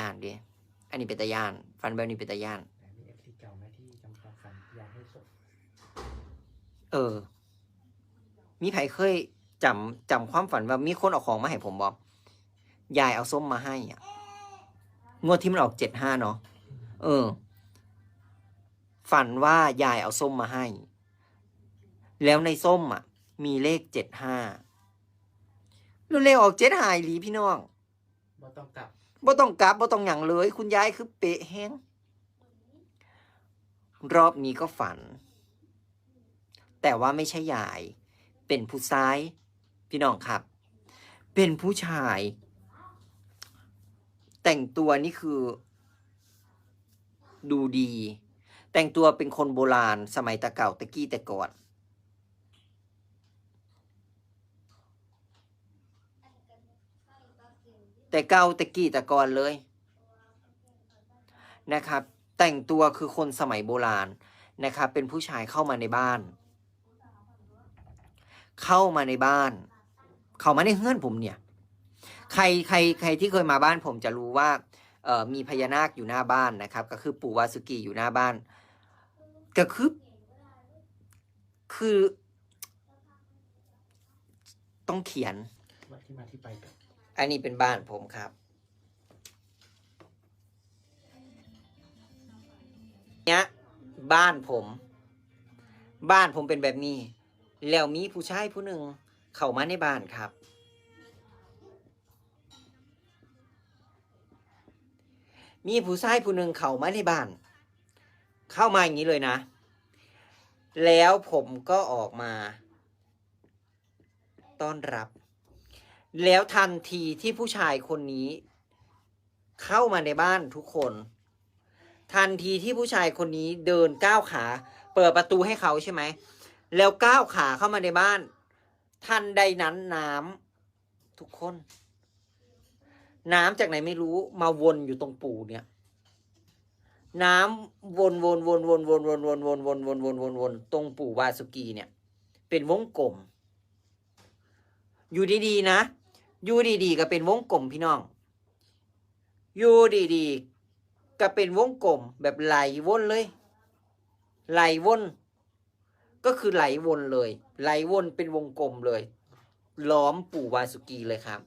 ย่านดิอันนี้เป็นตะย่าน ฟันแบบนี้เป็นตะย่าน มีเอฟซีเก่าไหมที่จำความฝันอยากให้ศพเออ มีไผเคยจำจำความฝันว่ามีคนเอาของมาให้ผมบอกยายเอาส้มมาให้อะงวดที่มันออกเจ็ดห้าเนาะเออ ฝันว่ายายเอาส้มมาให้ แล้วในส้มอะ มีเลขเจ็ดห้าแล้วเลขออกเจ็ดหายหลีพี่น้อง บ่ต้องกลับ บ่ต้องกลับบ่ต้องหยังเลย คุณยายคือเปะแฮงรอบนี้ก็ฝัน แต่ว่าไม่ใช่ยาย เป็นผู้ชาย พี่น้องครับ เป็นผู้ชาย แต่งตัวนี่คือ ดูดี แต่งตัวเป็นคนโบราณ สมัยตะเก่าตะกี้แต่ก่อน แต่เก่าตะกี้แต่ก่อนเลยนะครับ แต่งตัวคือคนสมัยโบราณนะครับ เป็นผู้ชายเข้ามาในบ้าน เข้ามาในบ้าน เข้ามาในเฮือนผมเนี่ย ใครใครใครที่เคยมาบ้านผมจะรู้ว่ามีพญานาคอยู่หน้าบ้านนะครับ ก็คือปู่วาสุกิอยู่หน้าบ้านก็คือคือ ต้องเขียนที่มาที่ไปกับ อันนี้เป็นบ้านผมครับ เนี้ยบ้านผม บ้านผมเป็นแบบนี้ แล้วมีผู้ชายผู้หนึ่งเข้ามาในบ้านครับ มีผู้ชายผู้หนึ่งเข้ามาในบ้าน เข้ามาอย่างนี้เลยนะ แล้วผมก็ออกมา ต้อนรับ แล้วทันทีที่ผู้ชายคนนี้ เข้ามาในบ้านทุกคน ทันทีที่ผู้ชายคนนี้เดินก้าวขา เปิดประตูให้เขาใช่ไหม แล้วก้าวขาเข้ามาในบ้าน ทันใดนั้นน้ำทุกคน น้ำจากไหนไม่รู้มาวนอยู่ตรงปู่เนี่ย น้ำวนวนวนวนวนวนวนวนวนวนวนวนวนตรงปู่วาสุกีเนี่ย เป็นวงกลมอยู่ดีๆนะ อยู่ดีๆก็เป็นวงกลมพี่น้องอยู่ดีๆก็เป็นวงกลมแบบไหลวนเลย ไหลวน ก็คือไหลวนเลย ไหลวนเป็นวงกลมเลย ล้อมปู่วาสุกีเลยครับ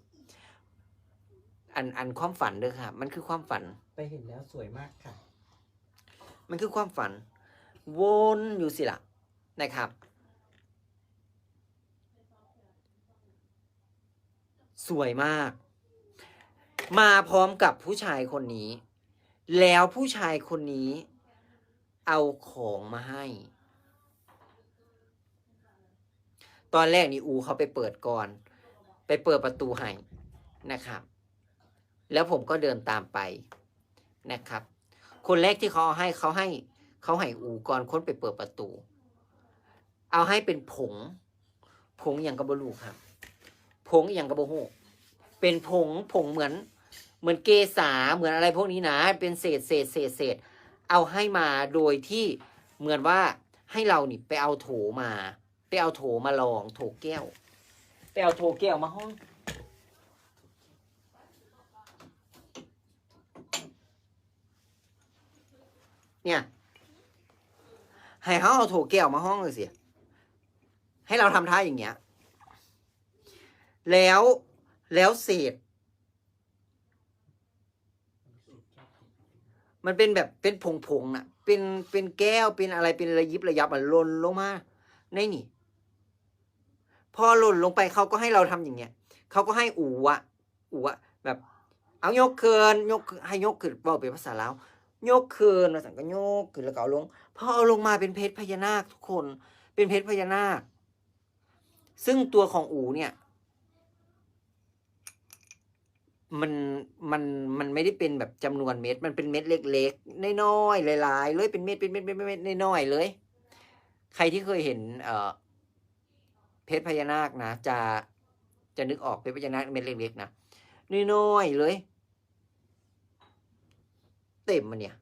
อันอันความฝันเด้อครับมันคือความฝัน ไปเห็นแล้วสวยมากค่ะ มันคือความฝัน วนอยู่สิละนะครับ สวยมาก มาพร้อมกับผู้ชายคนนี้ แล้วผู้ชายคนนี้ เอาของมาให้ ตอนแรกนี่อูเขาไปเปิดก่อน ไปเปิดประตูให้นะครับ แล้วผมก็เดินตามไปนะครับ คนแรกที่เขาเอาให้เขาให้เขาให้อูก่อนค้นไปเปิดประตู เอาให้เป็นผง ผงอย่างกระบลูครับ งอย่างกระโบหูเป็นผงผงเหมือน เหมือนเกสาเหมือนอะไรพวกนี้นะ เป็นเศษเศษเศษเศษเอาให้มาโดยที่เหมือนว่าให้เรานี่ไปเอาโถมา ไปเอาโถมาลองโถแก้ว ไปเอาโถแก้วมาห้องเนี่ย ให้เขาเอาโถแก้วมาห้องเลยสิให้เราทำท่าอย่างเงี้ย แล้วแล้วเศษ มันเป็นแบบเป็นผงผงๆน่ะ เป็นเป็นแก้วเป็นอะไรเป็นระยิบระยับอะหล่นลงมาในนี่พอหล่นลงไปเขาก็ให้เราทำอย่างเงี้ยเขาก็ให้อูอะอูอะแบบ เอายกเคินยกให้ยกขึ้นบอกเป็นภาษาลาวยกเคินมาสั่งก็ยกขึ้นแล้วก็เอาลงพอเอาลงมาเป็นเพชรพญานาคทุกคน เป็นเพชรพญานาค ซึ่งตัวของอูเนี่ย มันมันมันไม่ได้เป็นแบบจำนวนเม็ด มันเป็นเม็ดเล็กๆน้อยๆหลายๆเลยเป็นเม็ดเป็นเม็ดเป็นเม็ดน้อยๆเลย ใครที่เคยเห็น เอ่อ เพชรพญานาคนะจะจะนึกออกเพชรพญานาคเม็ดเล็กๆนะน้อยๆเลย เต็มมันเนี่ย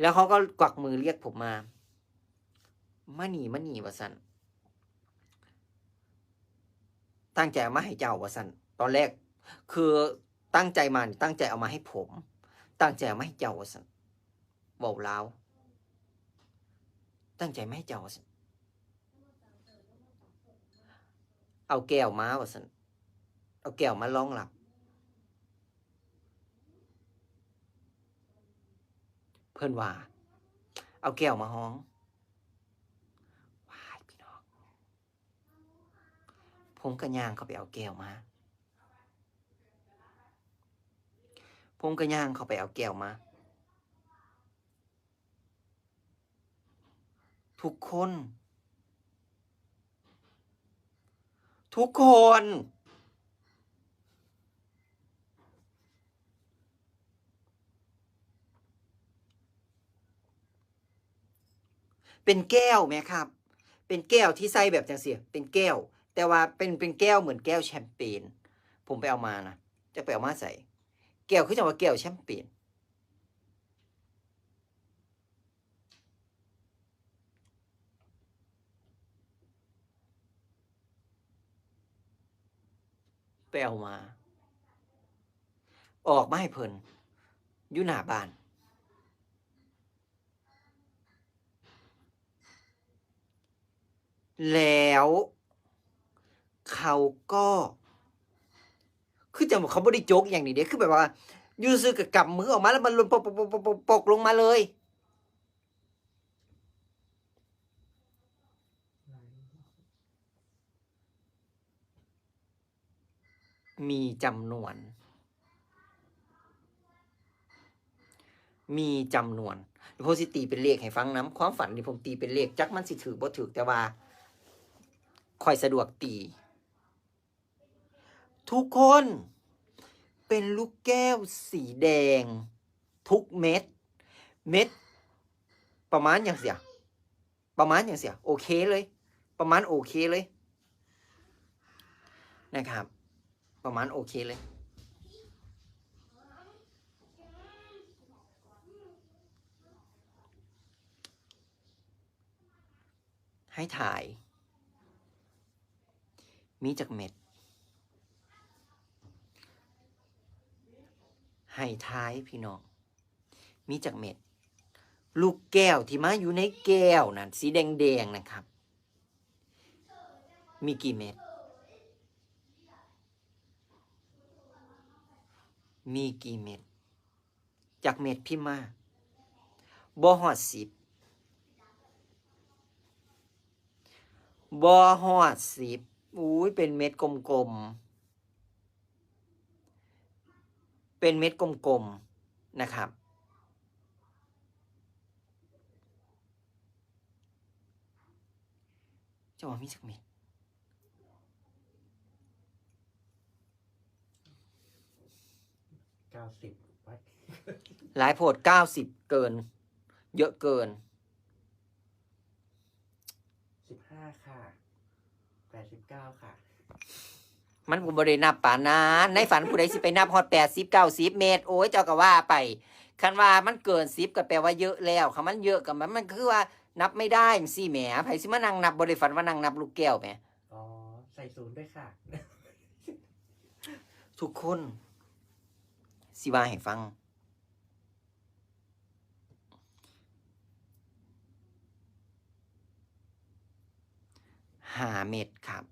แล้วเขาก็กวักมือเรียกผมมามาหนีมาหนีวะสันตั้งใจมาให้เจ้าวะสันตอนแรก คือตั้งใจมานี่ตั้งใจเอามาให้ผม ตั้งใจเอามาให้เจ้าสันเบาลาวตั้งใจไม่ให้เจ้าสันเอาแก้วมาว่าสันเอาแก้วมาลองหลับ เพื่อนว่า เอาแก้วมาห้องวายพี่น้องผมก็ย่างเขาไปเอาแก้วมา ผมก็ย่างเขาไปเอาแก้วมา ทุกคน ทุกคน เป็นแก้วไหมครับ เป็นแก้วที่ใส่แบบจังเสียเป็นแก้ว แต่ว่าเป็นเป็นแก้วเหมือนแก้วแชมเปญผมไปเอามานะจะไปเอามาใส่ แก้วคือจะว่าแก้วแชมเปญไปเอามา ออกมาให้เพิ่นอยู่หน้าบ้าน แล้ว เขาก็ คือจะบอกเขาไม่ได้โจกอย่างนี้เด้คือแบบว่า ยูซื้อกับกำมือออกมาแล้วมันล่นปกปกปกปกปกปกลงมาเลยมีจำนวน มีจำนวนผมสิตีเป็นเลขให้ฟังน้ำความฝันที่ผมตีเป็นเลขจักมันสิถือบ่ถือแต่ว่าคอยสะดวกตี ทุกคนเป็นลูกแก้วสีแดง ทุกเม็ด เม็ด ประมาณอย่างเสีย ประมาณอย่างเสีย โอเคเลย ประมาณโอเคเลย นะครับ ประมาณโอเคเลย ให้ถ่าย มีจากเม็ด ให้ท้ายพี่น้อง มีจากเม็ด ลูกแก้วที่มาอยู่ในแก้วนั่นสีแดงๆนะครับ มีกี่เม็ด มีกี่เม็ด จากเม็ดพี่มาบ่หอดสิบบ่หอดสิบอุ้ยเป็นเม็ดกลมๆ เป็นเม็ดกลมๆนะครับ จะว่ามีสักเม็ดเก้าสิบวัดหลายโพดเก้าสิบเกิน เยอะเกินสิบห้าค่ะแปดสิบเก้าค่ะ มันกูบรินับป่านนั้นในฝันผู้ใดสิไปนับฮอดแปดสิบเก้าสิบเมตร โอ้ยเจ้าก็ว่าไป คันว่ามันเกินสิบก็แปลว่าเยอะแล้วคำมันเยอะกับมันมันคือว่านับไม่ได้จังซี่แหมไผสิมานั่งนับบริฝันว่านั่งนับลูกแก้วแหมอ๋อ ใส่ศูนย์ด้วยค่ะ ทุกคนสิว่าให้ฟัง หาเม็ดครับ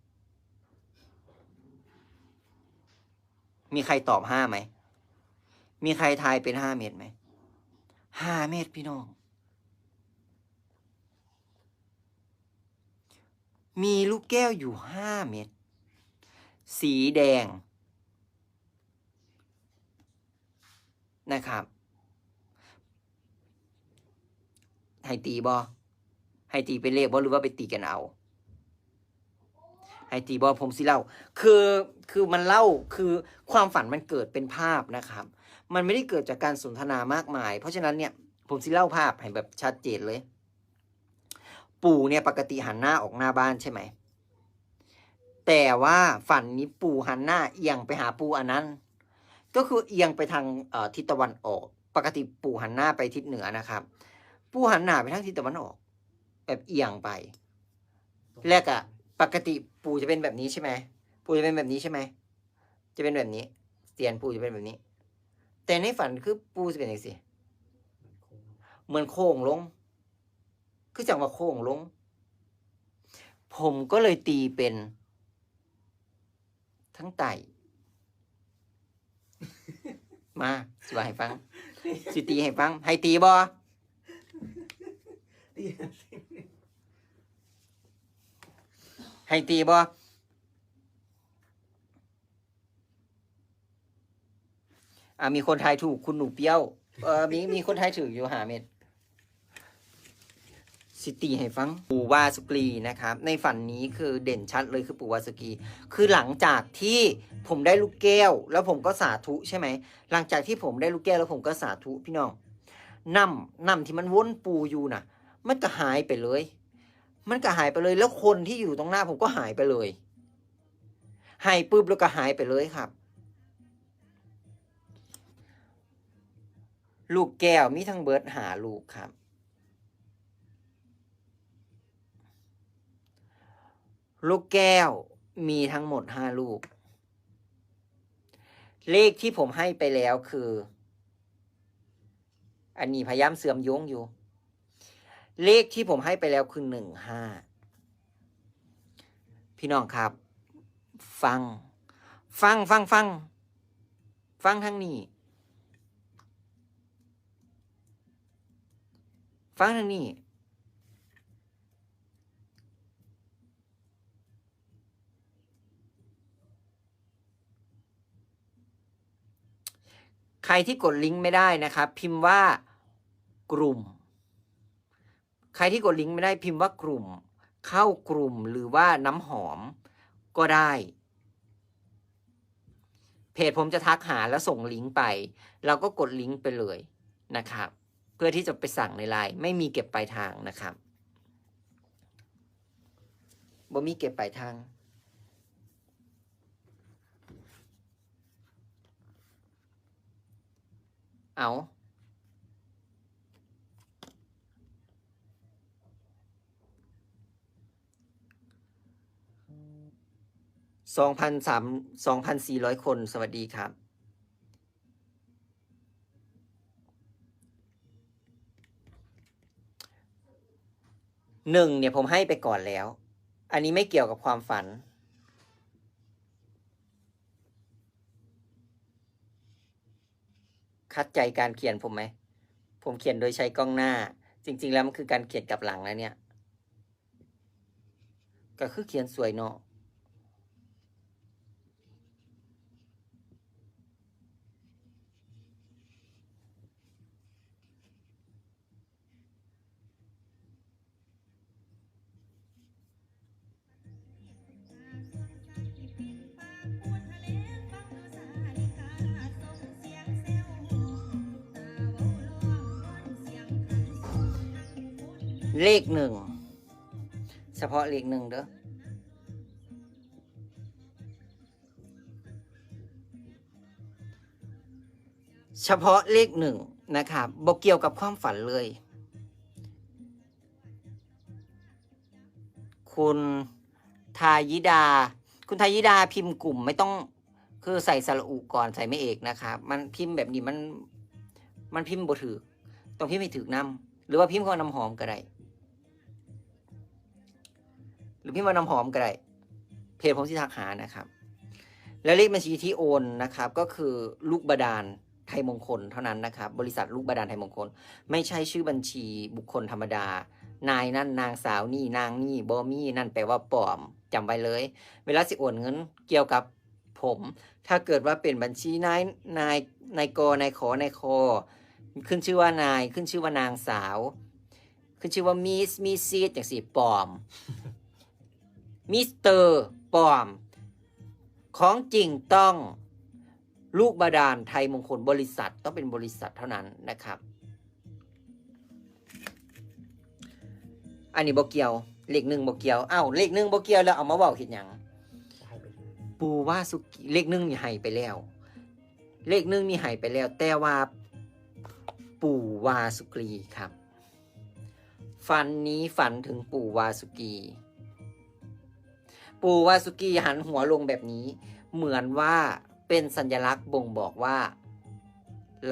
มีใครตอบห้าไหม มีใครทายเป็นห้าเม็ดไหม ห้าเม็ดพี่น้อง มีลูกแก้วอยู่ห้าเม็ด สีแดง นะครับ ให้ตีบอให้ตีเป็นเลขบอหรือว่าไปตีกันเอา ให้ตีบอผมสิเล่า คือคือมันเล่าคือความฝันมันเกิดเป็นภาพนะครับ มันไม่ได้เกิดจากการสนทนามากมาย เพราะฉะนั้นเนี่ยผมสิเล่าภาพให้แบบชัดเจนเลย ปู่เนี่ยปกติหันหน้าออกหน้าบ้านใช่ไหมแต่ว่าฝันนี้ปู่หันหน้าเอียงไปหาปู่อันนั้น ก็คือเอียงไปทางทิศตะวันออก ปกติปู่หันหน้าไปทิศเหนือนะครับ ปู่หันหน้าไปทางทิศตะวันออก แบบเอียงไป แรกอะ ปกติปู่จะเป็นแบบนี้ใช่ไหมปู่จะเป็นแบบนี้ใช่ไหมจะเป็นแบบนี้จตียนปูจะเป็นแบบนี้ แต่ในฝันคือปูจะเป็นอย่างสิเหมือนโค้งลง คือจังว่าโค้งลง ผมก็เลยตีเป็น ทั้งไต่มาสิว่าให้ฟังสิตีให้ฟัง ให้ตีบอตี ให้ตีบออ่ามีคนไทยถูกคุณหนูเปี้ยว เออมีมีคนไทยถูกอยู่หาเม็ดสิตีให้ฟังปู่วาสุกรีนะครับ ในฝันนี้คือเด่นชัดเลยคือปู่วาสุกีคือหลังจากที่ผมได้ลูกแก้ว แล้วผมก็สาธุใช่ไหมหลังจากที่ผมได้ลูกแก้วแล้วผมก็สาธุพี่น้องน้ำน้ำที่มันวนปูอยู่น่ะ มันก็หายไปเลย มันก็หายไปเลย แล้วคนที่อยู่ตรงหน้าผมก็หายไปเลยหายปุ๊บแล้วก็หายไปเลยครับ ลูกแก้วมีทั้งเบิร์ดหาลูกครับ ลูกแก้วมีทั้งหมดห้าลูก เลขที่ผมให้ไปแล้วคือ อันนี้พยายามเสื่อมโยงอยู่ เลขที่ผมให้ไปแล้วคือหนึ่งห้าพี่น้องครับ ฟัง ฟังฟังฟัง ฟังทั้งนี้ ฟังทั้งนี้ ใครที่กดลิงก์ไม่ได้นะครับ พิมพ์ว่ากลุ่ม ใครที่กดลิงก์ไม่ได้พิมพ์ว่ากลุ่ม เข้ากลุ่มหรือว่าน้ำหอมก็ได้ เพจผมจะทักหาแล้วส่งลิงก์ไป เราก็กดลิงก์ไปเลยนะครับ เพื่อที่จะไปสั่งในไลน์ไม่มีเก็บปลายทางนะครับบ่มีเก็บปลายทางเอา สองพันสามสองพันสี่ร้อยคน สวัสดีครับ หนึ่งเนี่ยผมให้ไปก่อนแล้ว อันนี้ไม่เกี่ยวกับความฝัน คัดใจการเขียนผมไหม ผมเขียนโดยใช้กล้องหน้า จริง ๆ แล้วมันคือการเขียนกลับหลังแล้วเนี่ย ก็คือเขียนสวยเนาะ เลขหนึ่ง เฉพาะเลขหนึ่งเด้อเฉพาะเลขหนึ่งนะครับบอกเกี่ยวกับความฝันเลย คุณทายิดา คุณทายิดาพิมพ์กลุ่มไม่ต้องคือใส่สระอุก่อนใส่ไม่เอกนะครับ มันพิมพ์แบบนี้มัน มันพิมพ์บ่ถือต้องพิมพ์ให้ถือนำหรือว่าพิมพ์ข้อน้ำหอมก็ได้ หรือพิมาน้ำหอมก็ได้เพจผมที่ทักหานะครับ แล้วเลขบัญชีที่โอนนะครับ ก็คือลูกบาดาลไทยมงคลเท่านั้นนะครับ บริษัทลูกบาดาลไทยมงคล ไม่ใช่ชื่อบัญชีบุคคลธรรมดา นายนั่นนางสาวนี่นางนี่บอมี่นั่นแปลว่าปลอมจำไว้เลย เวลาสิโอนเงินเกี่ยวกับผม ถ้าเกิดว่าเป็นบัญชีนายนายนายกนายขอนายคอขึ้นชื่อว่านายขึ้นชื่อว่านางสาว ขึ้นชื่อว่ามิสมิซีดอย่างสี่ปลอม มิสเตอร์ปอม ของจริงต้องลูกบาดาลไทยมงคลบริษัทต้องเป็นบริษัทเท่านั้นนะครับ อันนี้บกเกียว เลขหนึ่งบกเกียวอ้าวเลขหนึ่งบกเกียวแล้วเอามาเว่าเห็นยังปูว่าสุกิเลขหนึ่งนี่ให้ไปแล้ว เลขหนึ่งนี่ให้ไปแล้ว แต่ว่าปู่วาสุกรีครับ ฝันนี้ฝันถึงปู่วาสุกี ปูวาสุกีหันหัวลงแบบนี้ เหมือนว่าเป็นสัญลักษณ์บ่งบอกว่า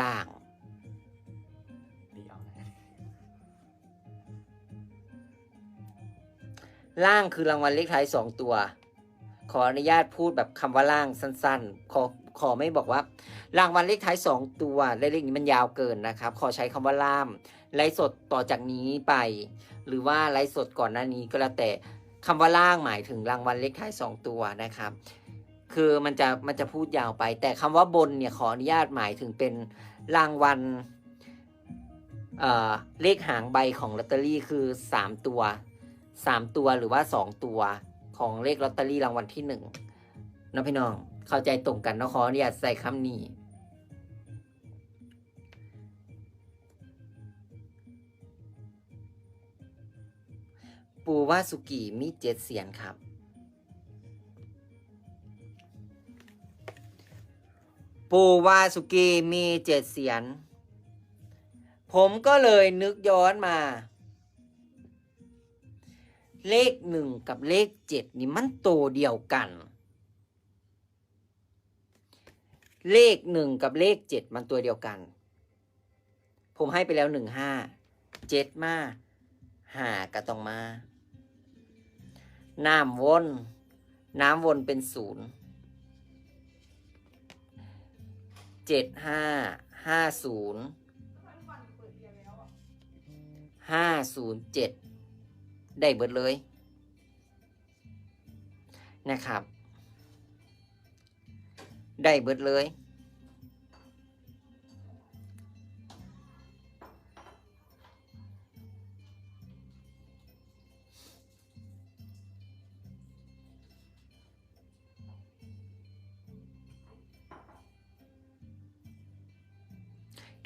ล่างล่างคือรางวัลเลขท้ายสองตัว ขออนุญาตพูดแบบคำว่าล่างสั้นๆ ขอขอไม่บอกว่า รางวัลเลขท้ายสองตัวและเลขนี้มันยาวเกินนะครับ ขอใช้คำว่าล่ามไลฟ์สดต่อจากนี้ไป หรือว่าไลฟ์สดก่อนหน้านี้ก็แล้วแต่ คำว่าล่างหมายถึงรางวัลเลขท้ายสองตัวนะครับ คือมันจะมันจะพูดยาวไป แต่คำว่าบนเนี่ยขออนุญาตหมายถึงเป็นรางวัลเเลขหางใบของลอตเตอรี่คือสามตัวสามตัวหรือว่าสองตัวของเลขลอตเตอรี่รางวัลที่หนึ่งน้องพี่น้องเข้าใจตรงกันนะขออนุญาตใส่คำนี้ ปูว่าสุกิมีเจ็ดเสียนครับ ปูวาสุกีมีเจ็ดเสียน ผมก็เลยนึกย้อนมา เลขหนึ่งกับเลขเจ็ดนี่มันโตเดียวกัน เลขหนึ่งกับเลขเจ็ดมันตัวเดียวกัน ผมให้ไปแล้วหนึ่งห้าเจ็ดมาหาก็ต้องมา น้ำวน น้ำวนเป็นศูนย์เจ็ดห้าห้าศูนย์ห้าศูนย์เจ็ดได้เบิดเลย นะครับ ได้เบิดเลย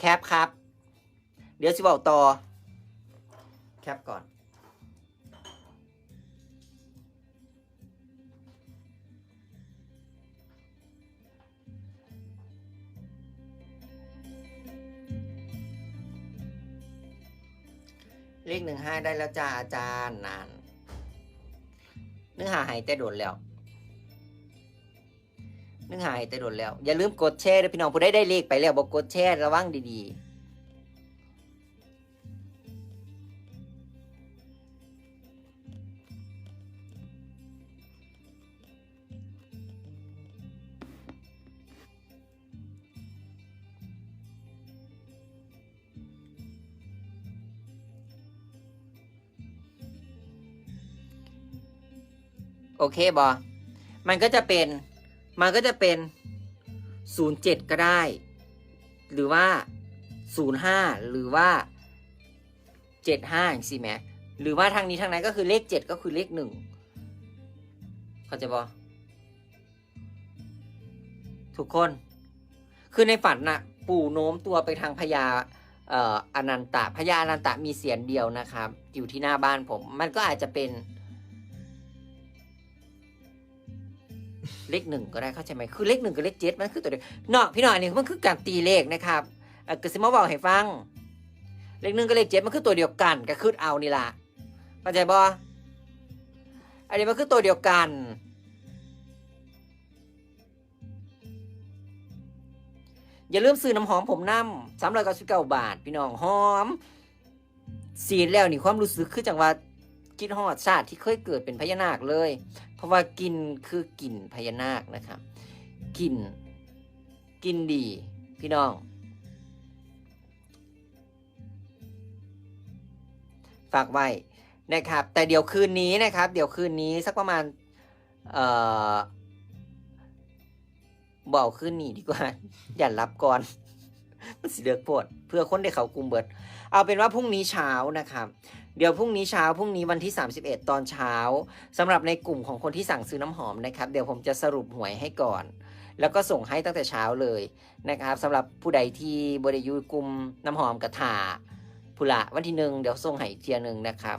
แคปครับ เดี๋ยวสิบอกต่อ แคปก่อน เลขหนึ่งห้าได้แล้วจ้าอาจารย์นานเนื้อหาหายแต่โดนแล้ว นื้อหายแต่โดนแล้ว อย่าลืมกดแชร์ด้วยพี่น้องผู้ได้ได้เลขไปแล้วบอกกดแชร์ระวังดีๆ โอเคบอมันก็จะเป็น มันก็จะเป็นศูนย์เจ็ดก็ได้ หรือว่าศูนย์ห้าหรือว่าเจ็ดห้าอย่างสิแหมหรือว่าทางนี้ทางนั้นก็คือเลขเจ็ดก็คือเลขหนึ่งเข้าใจบอทุกคน คือในฝันน่ะ ปู่โน้มตัวไปทางพญาอ่ออนันตะพญาอนันตะมีเสียนเดียวนะครับ อยู่ที่หน้าบ้านผม มันก็อาจจะเป็น เลขหนึ่งก็ได้เข้าใจไหมคือเลขหนึ่งกับเลขเจ็ดมันคือตัวเดียวเนาะพี่น้องนนี้มันคือการตีเลขนะครับเออกสิมาบอกให้ฟัง เลขหนึ่งกับเลขเจ็ดมันคือตัวเดียวกันก็คือเอานี่ล่ะเข้าใจบ่อันนี้มันคือตัวเดียวกันอย่าลืมซื้อน้ำหอมผมน้ำสามร้อยเก้าสิบเก้าบาท พี่น้องหอมสีดแล้วนี่ความรู้สึกคือจังว่าคิดฮอดชาติที่เคยเกิดเป็นพญานาคเลย ราะว่ากลินคือกลิ่นพญานาคนะครับกลิ่นกลินดี พี่น้อง ฝากไว้นะครับ แต่เดี๋ยวคืนนี้นะครับ เดี๋ยวคืนนี้สักประมาณ เอ่อบอกคืนนี้ดีกว่า อย่ารับก่อน มันสิเดือกปวดเพื่อคนได้เขากลุ่มเบิด เอาเป็นว่าพรุ่งนี้เช้านะครับ เดี๋ยวพรุ่งนี้เช้าพรุ่งนี้วันที่ 31 ตอนเช้าสำหรับในกลุ่มของคนที่สั่งซื้อน้ำหอมนะครับ เดี๋ยวผมจะสรุปหวยให้ก่อน แล้วก็ส่งให้ตั้งแต่เช้าเลยนะครับสำหรับผู้ใดที่บริยูกลุ่มน้ำหอมกระถาผุละวันที่หนึ่งเดี๋ยวส่งให้เทียหนึ่งนะครับ